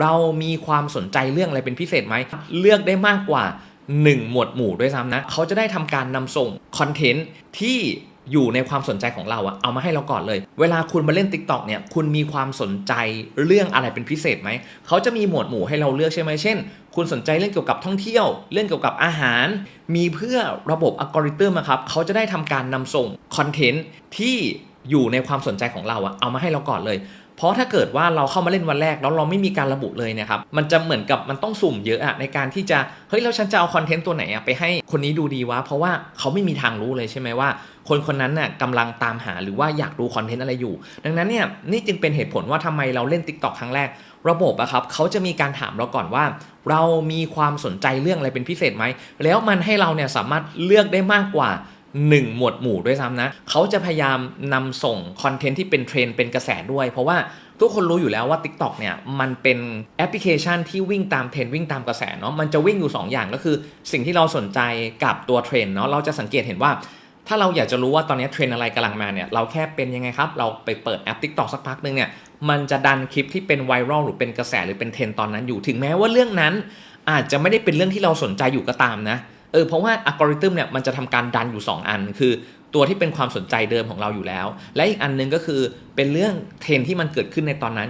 เรามีความสนใจเรื่องอะไรเป็นพิเศษไหม เลือกได้มากกว่า 1 หมวดหมู่ด้วยซ้ำนะ เขาจะได้ทำการนำส่งคอนเทนต์ที่อยู่ในความสนใจของเราอะเอามาให้เราก่อนเลย เวลาคุณมาเล่น TikTok เนี่ย คุณมีความสนใจเรื่องอะไรเป็นพิเศษไหม เขาจะมีหมวดหมู่ให้เราเลือกใช่ไหม เช่น คุณสนใจเรื่องเกี่ยวกับท่องเที่ยว เรื่องเกี่ยวกับอาหาร มีเพื่อระบบอัลกอริทึมอะครับ เขาจะได้ทำการนำส่งคอนเทนต์ที่ อยู่ในความสนใจของเราอะเอามาให้เราก่อนเลย เพราะถ้าเกิดว่าเราเข้ามาเล่นวันแรกแล้วเราไม่มีการระบุเลยเนะครับมันจะเหมือนกับมันต้องสุ่มเยอะอะในการที่จะเฮ้ยแล้วฉันจะเอาคอนเทนต์ตัวไหนอะไปให้คนนี้ดูดีวะเพราะว่าเขาไม่มีทางรู้เลยใช่ไหมว่า คนคนนั้นน่ะกำลังตามหาหรือว่าอยากดูคอนเทนต์อะไรอยู่ ดังนั้นเนี่ยนี่จึงเป็นเหตุผลว่าทำไมเราเล่น TikTok ครั้งแรก ระบบอะครับเขาจะมีการถามเราก่อนว่า เรามีความสนใจเรื่องอะไรเป็นพิเศษไหมแล้วมันให้เราเนี่ยสามารถเลือกได้มากกว่า 1 หมวดหมู่ด้วยซ้ำนะ เขาจะพยายามนำส่งคอนเทนต์ที่เป็นเทรนเป็นกระแสด้วย เพราะว่าทุกคนรู้อยู่แล้วว่า TikTok เนี่ยมันเป็นแอปพลิเคชันที่วิ่งตามเทรนวิ่งตามกระแสเนาะมันจะวิ่งอยู่ 2 อย่างก็คือ สิ่งที่เราสนใจกับตัวเทรนเนาะเราจะสังเกตเห็นว่า ถ้าเราอยากจะรู้ว่าตอนนี้เทรนอะไรกำลังมาเนี่ยเราแค่เป็นยังไงครับ เราไปเปิดแอป TikTok สักพักหนึ่งเนี่ยมันจะดันคลิปที่เป็นไวรัลหรือเป็นกระแสหรือเป็นเทรนตอนนั้นอยู่ถึงแม้ว่าเรื่องนั้น อาจจะไม่ได้เป็นเรื่องที่เราสนใจอยู่ก็ตามนะ เออเพราะว่าอัลกอริทึมเนี่ยมันจะทำการดันอยู่ 2 อัน คือตัวที่เป็นความสนใจเดิมของเราอยู่แล้ว และอีกอันหนึงก็คือเป็นเรื่องเทรนที่มันเกิดขึ้นในตอนนั้น